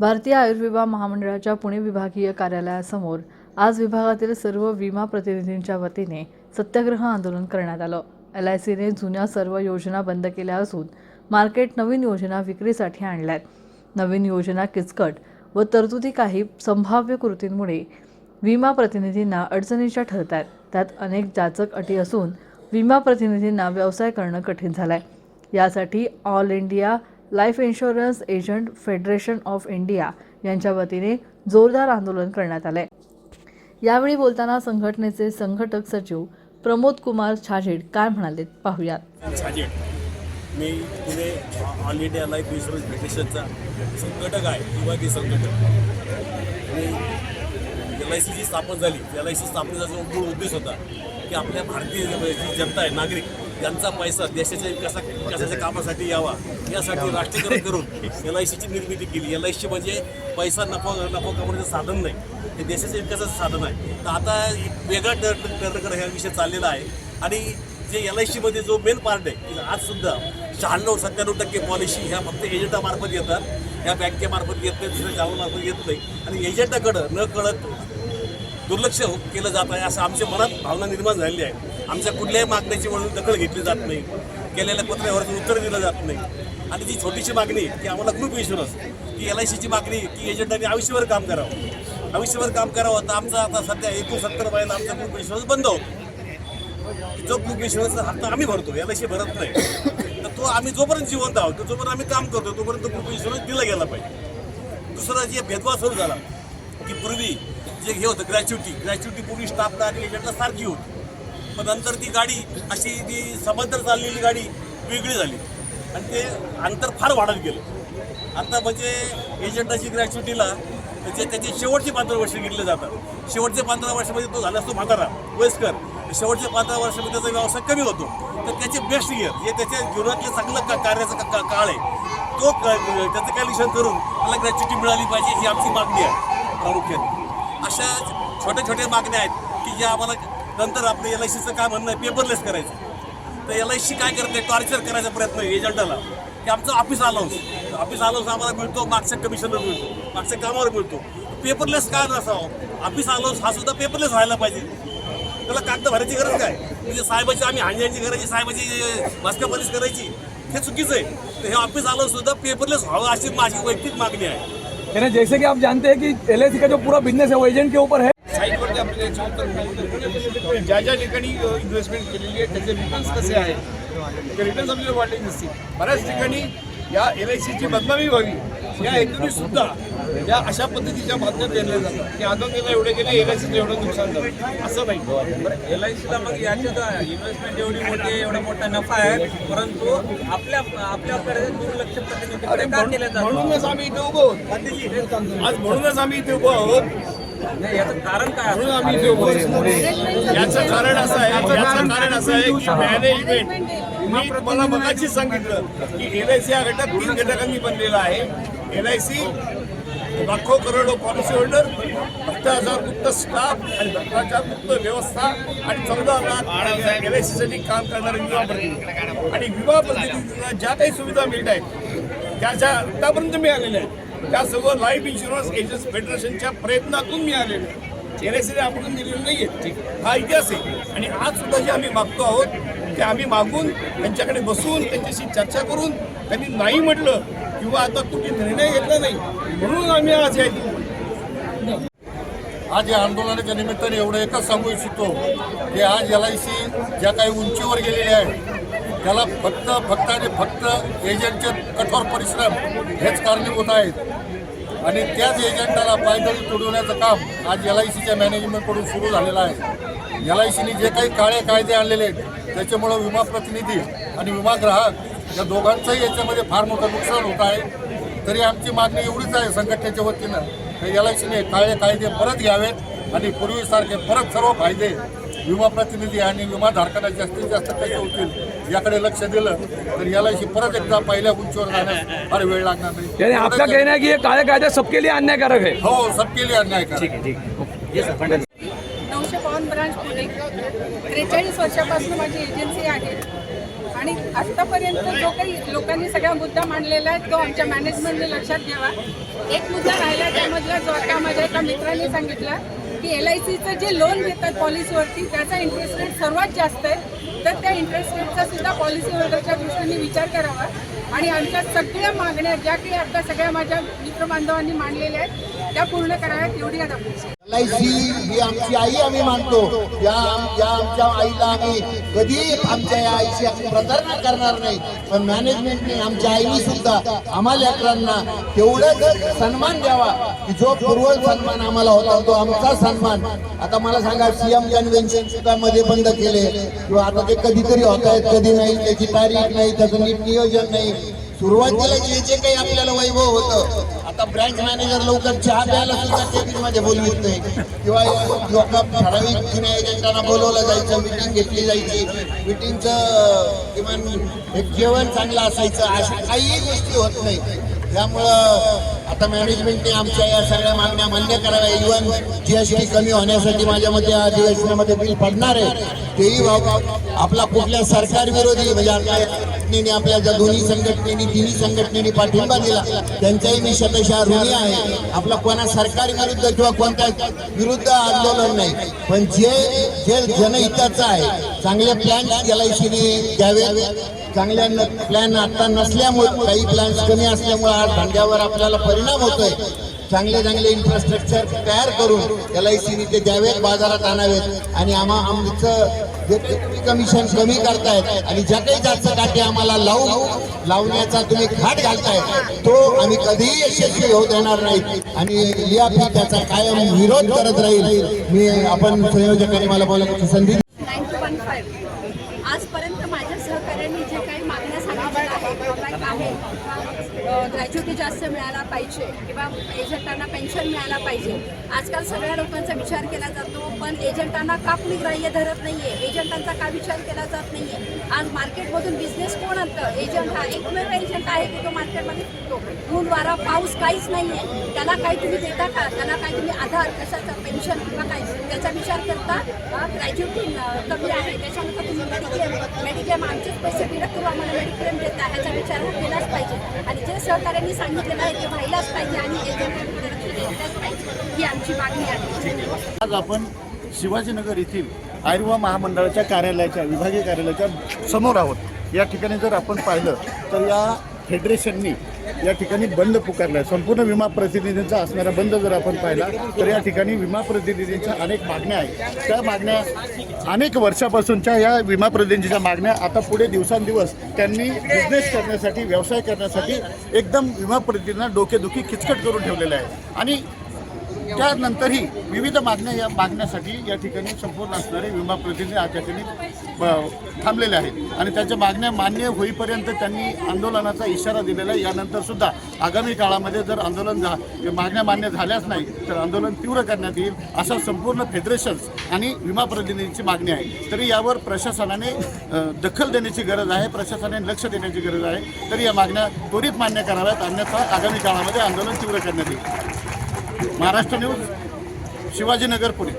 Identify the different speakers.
Speaker 1: भारतीय आयुर्विमा महामंडळाच्या पुणे विभागीय कार्यालयासमोर आज विभागातील सर्व विमा प्रतिनिधींच्या वतीने सत्याग्रह आंदोलन करण्यात आलं. एल आय सीने जुन्या सर्व योजना बंद केल्या असून मार्केट नवीन योजना विक्रीसाठी आणल्यात. नवीन योजना किचकट व तरतुदी काही संभाव्य कृतींमुळे विमा प्रतिनिधींना अडचणीच्या ठरत आहेत त्यात अनेक जाचक अटी असून विमा प्रतिनिधींना व्यवसाय करणं कठीण झालं आहे यासाठी all India life insurance agent federation of India यांच्या वतीने जोरदार आंदोलन करण्यात आले यावेळी बोलताना संघटनेचे संघटक सचिव प्रमोद कुमार छाजेड काय म्हणाले पाहूयात.
Speaker 2: छाजेड. मी Pune all India life insurance फेडरेशनचा संघटक आहे विभागीय संघटक. आणि एल आय सीची स्थापन झाली. एल आय सी स्थापनेचा जो मूळ उद्देश होता की आपल्या भारतीय जनता आहे नागरिक त्यांचा पैसा देशाच्या विकासा विकासाच्या कामासाठी यावा. यासाठी राष्ट्रीयकरण करून एल आय सीची निर्मिती केली. एल आय सी म्हणजे पैसा नफा नफा कमवण्याचं साधन नाही. हे देशाच्या विकासाचं साधन आहे. तर आता एक वेगळा टर्न टर्नकडे हा विषय चाललेला आहे. आणि जे एल आय सीमध्ये जो मेन पार्ट आहे आजसुद्धा आज सुद्धा शहाण्णव सत्त्याण्णव टक्के पॉलिसी ह्या फक्त एजंटामार्फत येतात. ह्या बँकेमार्फत येत नाही दुसऱ्या गावामार्फत येत नाही आणि एजंटाकडं न कळत दुर्लक्ष हो- केलं जात आहे असं आमच्या मनात भावना निर्माण झालेली आहे. आमच्या कुठल्याही मागण्याची वळून दखल घेतली जात नाही. केलेल्या पत्रावरती उत्तर दिलं जात नाही. आणि जी छोटीशी मागणी की आम्हाला ग्रुप इन्शुरन्स की एल आय सीची मागणी की एजंटांनी आयुष्यभर काम करावं. आयुष्यभर काम करावं. तर आमचा आता सध्या एकोणसत्तर वयाला आमचा ग्रुप इन्शुरन्स बंद होतो. जो ग्रुप इन्शुरन्सचा हप्ता आम्ही भरतो एल आय सी भरत नाही. तर तो आम्ही जोपर्यंत जिवंत आहोत तो जोपर्यंत आम्ही काम करतो तोपर्यंत ग्रुप इन्शुरन्स दिला गेला पाहिजे. दुसरा जे भेदभाव सुरू झाला की पूर्वी जे हे होतं ग्रॅच्युटी ग्रॅच्युटी पूर्वी स्टाफला आणि एजंटला सारखी होती. पण नंतर ती गाडी अशी ती समांतर चाललेली गाडी वेगळी झाली. आणि ते अंतर फार वाढत गेलं. आता म्हणजे एजंटाची ग्रॅच्युटीला त्याचे त्याचे शेवटचे पंधरा वर्ष घेतले जातात. शेवटचे पंधरा वर्षामध्ये तो झाला असतो म्हातारा वयस्कर. शेवटचे पंधरा वर्षामध्ये त्याचा व्यवसाय कमी होतो. तर त्याचे बेस्ट इयर जे त्याच्या जीवनातले चांगलं का कार्याचा का- का- काळ आहे तो क- त्याचं कॅल्क्युलेशन करून त्याला ग्रॅच्युटी मिळाली पाहिजे ही आमची मागणी आहे प्रामुख्याने. अशा छोट्या छोट्या मागण्या आहेत की जे आम्हाला नंतर आपलं एल आय सीचं काय म्हणणं आहे पेपरलेस करायचं. तर एल आय सी काय करते टॉर्चर करायचा प्रयत्न एजंटाला की आमचं ऑफिस अलाउन्स ऑफिस अलाउन्स आम्हाला मिळतो मागच्या कमिशनर मिळतो मागच्या कामावर मिळतो. पेपरलेस काय नसावं? ऑफिस अलाउन्स हा सुद्धा पेपरलेस व्हायला पाहिजे. त्याला कागद भरायची गरज काय? म्हणजे साहेबाची आम्ही हांजी करायची साहेबाची भास्कर करायची. हे चुकीचं आहे. तर हे ऑफिस अलाउन्स सुद्धा पेपरलेस व्हावं अशी माझी वैयक्तिक मागणी आहे.
Speaker 3: यानी जैसे कि आप जानते हैं कि एल का जो पूरा बिज़नेस है वो एजेंट के ऊपर है।
Speaker 4: साईटवरती आपल्याला मिळेल. ज्या ज्या ठिकाणी इन्व्हेस्टमेंट या एल आय बदनामी या हेतूने सुद्धा या अशा पद्धतीच्या बातम्या दिल्या जातात. की आदोंगेला एवढे गेले एल आय सीचं एवढं नुकसान झालं. असं नाही
Speaker 5: एल आय सीला मग याच्यात इन्व्हेस्टमेंट एवढी मोठी एवढा मोठा नफा आहे परंतु आपल्या आपल्याकडे दुर्लक्ष
Speaker 4: म्हणूनच आम्ही इथे उभो आहोत. आज म्हणूनच आम्ही इथे उभो आहोत.
Speaker 5: नाही याचं कारण काय
Speaker 4: म्हणून आम्ही इथे उभो आहोत. याचं कारण असं आहे याचं कारण असं आहे की मॅनेजमेंट मी तुम्हाला मगाशी सांगितलं की एल आय सी हा घटक तीन घटकांनी बनलेला आहे. एल आय सी लाखो करोडो पॉलिसी होल्डर भ्रष्टाचार हजार मुक्त स्टाफ आणि भ्रष्टाचार मुक्त व्यवस्था आणि चौदा लाख एल आय सीसाठी काम करणारे विमा प्रतिनिधी. आणि विमा प्रतिनिधींना ज्या काही सुविधा मिळत आहेत त्या ज्या आतापर्यंत मिळालेल्या आहेत त्या सर्व लाईफ इन्शुरन्स एजन्स फेडरेशनच्या प्रयत्नातून मिळालेल्या आहेत एल आय सीने आपण दिलेलं नाही आहे हा इतिहास आहे. आणि आज सुद्धा जे आम्ही मागतो आहोत ते आम्ही मागून त्यांच्याकडे बसून त्यांच्याशी चर्चा करून त्यांनी नाही म्हटलं किंवा आता कुठे निर्णय घेतला नाही म्हणून आम्ही आज या
Speaker 6: आज या आंदोलनाच्या निमित्ताने एवढं एकच सांगू इच्छितो की आज एल आय सी ज्या काही उंचीवर गेलेली आहे त्याला फक्त फक्त आणि फक्त एजंटचे कठोर परिश्रम हेच कारणीभूत आहेत. आणि त्याच एजंटाला पायदळी तुडवण्याचं काम आज एल आय सीच्या मॅनेजमेंटकडून सुरू झालेलं आहे. एल आय सीने जे काही काळे कायदे आणलेले आहेत त्याच्यामुळं विमा प्रतिनिधी आणि विमा ग्राहक या दोघांचंही याच्यामध्ये फार मोठं नुकसान होत आहे. तरी आमची मागणी एवढीच आहे संघटनेच्या वतीनं एल आय सीने काळे कायदे परत घ्यावेत आणि पूर्वीसारखे परत सर्व फायदे विमा प्रतिनिधी आणि विमाधारकांना जास्तीत जास्त कसे होतील याकडे लक्ष दिलं तर एल आय सी परत एकदा पहिल्या उंचीवर जाण्यास फार वेळ लागणार नाही.
Speaker 3: यानी आपका कहना है कि ये काले कायदे सबके लिए अन्यायकारक है
Speaker 6: हो सबके लिए अन्याय करा
Speaker 7: नऊशे पावन ब्रांच पुणे. त्रेचाळीस वर्षापासून माझी एजन्सी आहे. आणि आत्तापर्यंत जो काही लोकांनी सगळा मुद्दा मांडलेला आहे तो आमच्या मॅनेजमेंटने लक्षात घ्यावा. एक मुद्दा राहिला त्यामधला जो आता माझ्या एका मित्रांनी सांगितला की एल आय सीचं जे लोन घेतात पॉलिसीवरती त्याचा इंटरेस्ट रेट सर्वात जास्त आहे. तर त्या इंटरेस्ट रेटचा सुद्धा पॉलिसी होल्डरच्या दृष्टीने विचार करावा. आणि आमच्या सगळ्या मागण्या ज्या काही आता सगळ्या माझ्या मित्रबांधवांनी मांडलेल्या आहेत त्या पूर्ण कराव्यात एवढी आता
Speaker 8: एल आय सी ही आमची आई आम्ही मानतो. या या आमच्या आईला आम्ही कधी आमच्या या आईशी आम्ही प्रतारणा करणार नाही. पण मॅनेजमेंटने आमच्या आईने सुद्धा आम्हाला लेकरांना तेवढंच सन्मान द्यावा की जो पूर्व सन्मान आम्हाला होता तो आमचा सन्मान. आता मला सांगा सीएम कन्व्हेन्शन सुद्धा मध्ये बंद केले. किंवा आता ते कधीतरी होत आहेत कधी नाही त्याची तारीख नाही त्याचं नीट नियोजन नाही. सुरुवातीला जे जे काही आपल्याला वैभव होतं आता ब्रँच मॅनेजर लवकर चहा प्यायला सुद्धा केबिनमध्ये बोलवित नाही. किंवा लोक ठराविक जुन्या एजंटांना बोलवलं जायचं मिटिंग घेतली जायची. मिटिंगचं किमान जेवण चांगलं असायचं अशा काहीही गोष्टी होत नाही त्यामुळं आता मॅनेजमेंटने आमच्या या सगळ्या मागण्या मान्य कराव्या. इव्हन जीएसटी कमी होण्यासाठी माझ्या मते या अधिवेशनामध्ये बिल पडणार आहे. तेही व्हावं आपला कुठल्या सरकार विरोधी म्हणजे आपल्या संघटनेने आपल्या ज्या दोन्ही संघटनेनी तिन्ही संघटनेनी पाठिंबा दिला त्यांचाही मी शतशा ऋणी आहे. आपला कोणा सरकार विरुद्ध किंवा कोणत्या विरुद्ध आंदोलन नाही. पण जे जे जनहिताचं आहे चांगले प्लॅन एल आय सीने द्यावे चांगल्या प्लॅन आता नसल्यामुळे काही प्लॅन्स कमी असल्यामुळे आज धंद्यावर आपल्याला परिणाम होतोय. चांगले चांगले इन्फ्रास्ट्रक्चर तयार करून एल आय सीने ते द्यावेत बाजारात आणावेत. आणि आम्हा आमचं जे कमिशन कमी करतायत आणि ज्या काही जास्त काटे आम्हाला लावू लावण्याचा तुम्ही घाट घालताय तो आम्ही कधीही यशस्वी होऊ देणार नाही. आणि लियाफी त्याचा कायम विरोध करत राहील. मी आपण संयोजकांनी मला बोलायची संधी
Speaker 9: नाईन टू वन फाईव्ह आजपर्यंत माझ्या सहकार्यांनी जे काही मागण्या सांगितल्या आहेत आहे पैसे मिळायला मिळाला पाहिजे किंवा एजंटांना पेन्शन मिळायला पाहिजे. आजकाल सगळ्या लोकांचा विचार केला जातो पण एजंटांना का कुणी ग्राह्य धरत नाही आहे एजंटांचा का विचार केला जात नाही आहे आज मार्केटमधून बिझनेस कोण आणतं? एजंट हा एकमेव एजंट आहे की तो मार्केटमध्ये फिरतो? ऊन वारा पाऊस काहीच नाही आहे त्याला काही तुम्ही देता का? त्याला काही तुम्ही आधार कशाचा पेन्शन किंवा काय? त्याचा विचार करता? ग्रॅज्युटी कमी आहे. त्याच्यानंतर तुम्ही मेडिक्लेम मेडिक्लेम आमचेच पैसे डिडक्ट करू आम्हाला मेडिक्लेम देता. ह्याचा विचार हा केलाच पाहिजे. आणि जे सहकार्यांनी सांगितलं व्हायलाच पाहिजे आणि ही आमची मागणी आहे
Speaker 6: आज आपण शिवाजीनगर येथील आयुर्वा महामंडळाच्या कार्यालयाच्या विभागीय कार्यालयाच्या समोर आहोत. या ठिकाणी जर आपण पाहिलं तर या फेडरेशननी या ठिकाणी बंद पुकारला आहे संपूर्ण विमा प्रतिनिधींचा असणारा बंद जर आपण पाहिला तर या ठिकाणी विमा प्रतिनिधींच्या अनेक मागण्या आहेत. त्या मागण्या अनेक वर्षापासूनच्या या विमा प्रतिनिधींच्या मागण्या आता पुढे दिवसांदिवस त्यांनी बिझनेस करण्यासाठी व्यवसाय करण्यासाठी एकदम विमा प्रतिनिधींना डोकेदुखी किचकट करून ठेवलेलं आहे आणि त्यानंतरही विविध मागण्या या मागण्यासाठी या ठिकाणी संपूर्ण असणारे विमा प्रतिनिधी या ठिकाणी थांबलेले आहेत. आणि त्यांच्या मागण्या मान्य होईपर्यंत त्यांनी आंदोलनाचा इशारा दिलेला आहे. यानंतर सुद्धा आगामी काळामध्ये जर आंदोलन झा मागण्या मान्य झाल्याच नाही तर आंदोलन तीव्र करण्यात येईल असा संपूर्ण फेडरेशन्स आणि विमा प्रतिनिधींची मागणी आहे. तरी यावर प्रशासनाने दखल देण्याची गरज आहे प्रशासनाने लक्ष देण्याची गरज आहे. तरी या मागण्या त्वरित मान्य कराव्यात अन्यथा आगामी काळामध्ये आंदोलन तीव्र करण्यात येईल. महाराष्ट्र न्यूज शिवाजीनगर पुणे.